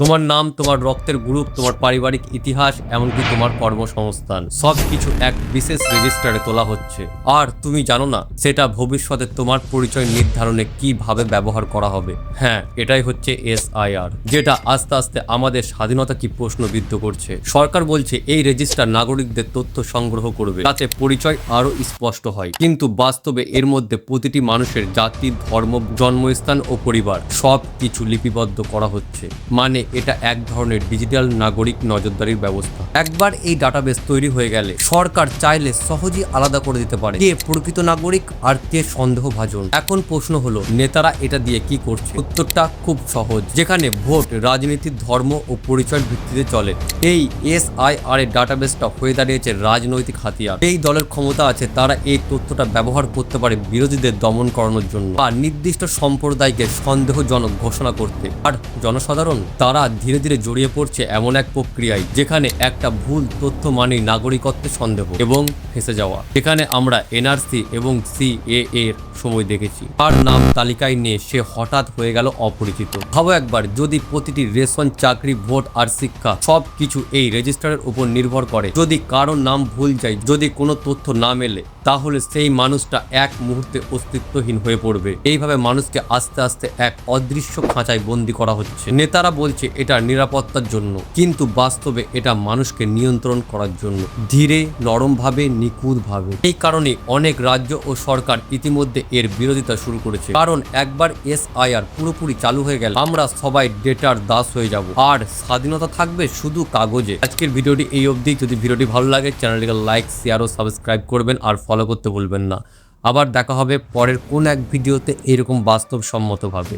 তোমার নাম, তোমার রক্তের গ্রুপ, তোমার পারিবারিক ইতিহাস, এমনকি তোমার কর্মসংস্থান সব কিছু এক বিশেষ রেজিস্টারে তোলা হচ্ছে। আর তুমি জানো না, সেটা ভবিষ্যতে তোমার পরিচয় নির্ধারণে কীভাবে ব্যবহার করা হবে? হ্যাঁ এটাই হচ্ছে এসআইআর, যেটা আস্তে আস্তে আমাদের স্বাধীনতা কি প্রশ্নবিদ্ধ করছে। সরকার বলছে, এই রেজিস্টার নাগরিকদের তথ্য সংগ্রহ করবে, যাতে পরিচয় আরও স্পষ্ট হয়। কিন্তু বাস্তবে এর মধ্যে প্রতিটি মানুষের জাতি, ধর্ম, জন্মস্থান ও পরিবার সব কিছু লিপিবদ্ধ করা হচ্ছে। মানে এটা এক ধরনের ডিজিটাল নাগরিক নজরদারির ব্যবস্থা। একবার এই ডাটাবেস তৈরি হয়ে গেলে সরকার চাইলে সহজেই আলাদা করে দিতে পারে। কে প্রকৃত নাগরিক আর কে সন্দেহভাজন? এখন প্রশ্ন হলো, নেতারা এটা দিয়ে কি করছে? উত্তরটা খুব সহজ। যেখানে ভোট, রাজনীতি, ধর্ম ও পরিচয়ের ভিত্তিতে চলে। এই এস আই এর ডাটাবেসটা হয়ে দাঁড়িয়েছে রাজনৈতিক হাতিয়ার। এই দলের ক্ষমতা আছে, তারা এই তথ্যটা ব্যবহার করতে পারে বিরোধীদের দমন করানোর জন্য। বা নির্দিষ্ট সম্প্রদায়কে সন্দেহজনক ঘোষণা করতে। আর জনসাধারণ, তারা ধীরে ধীরে জড়িয়ে পড়ছে এমন এক প্রক্রিয়ায় যেখানে একটা ভুল তথ্য মানেই নাগরিকত্বের সন্দেহ এবং ফেসে যাওয়া। যেখানে আমরা এনআরসি এবং সি এর সময় দেখেছি। তার নাম তালিকায় নিয়ে সে হঠাৎ হয়ে গেল অপরিচিত। ভাবো একবার, যদি প্রতিটি রেশন, চাকরি, ভোট, আর শিক্ষা সব কিছু এই রেজিস্টারের উপর নির্ভর করে, যদি কারও নাম ভুল যায়, যদি কোনো তথ্য না মেলে, তাহলে সেই মানুষটা এক মুহূর্তে অস্তিত্বহীন হয়ে পড়বে। এইভাবে মানুষকে আস্তে আস্তে এক অদৃশ্য খাঁচায় বন্দি করা হচ্ছে। নেতারা বলছে, এটা নিরাপত্তার জন্য। কিন্তু বাস্তবে এটা মানুষকে নিয়ন্ত্রণ করার জন্য। ধীরে, নরমভাবে নিখুঁতভাবে। এই কারণে অনেক রাজ্য ও সরকার ইতিমধ্যে এর বিরোধিতা শুরু করেছে। কারণ একবার এসআইআর পুরোপুরি চালু হয়ে গেল আমরা সবাই ডেটার দাস হয়ে যাব। আর স্বাধীনতা থাকবে শুধু কাগজে। আজকের ভিডিওটি এই অবধি। যদি ভিডিওটি ভালো লাগে, চ্যানেলটিকে লাইক শেয়ার ও সাবস্ক্রাইব করবেন আর ফলো করতে ভুলবেন না। আবার দেখা হবে পরের কোন এক ভিডিওতে এরকম বাস্তবসম্মতভাবে।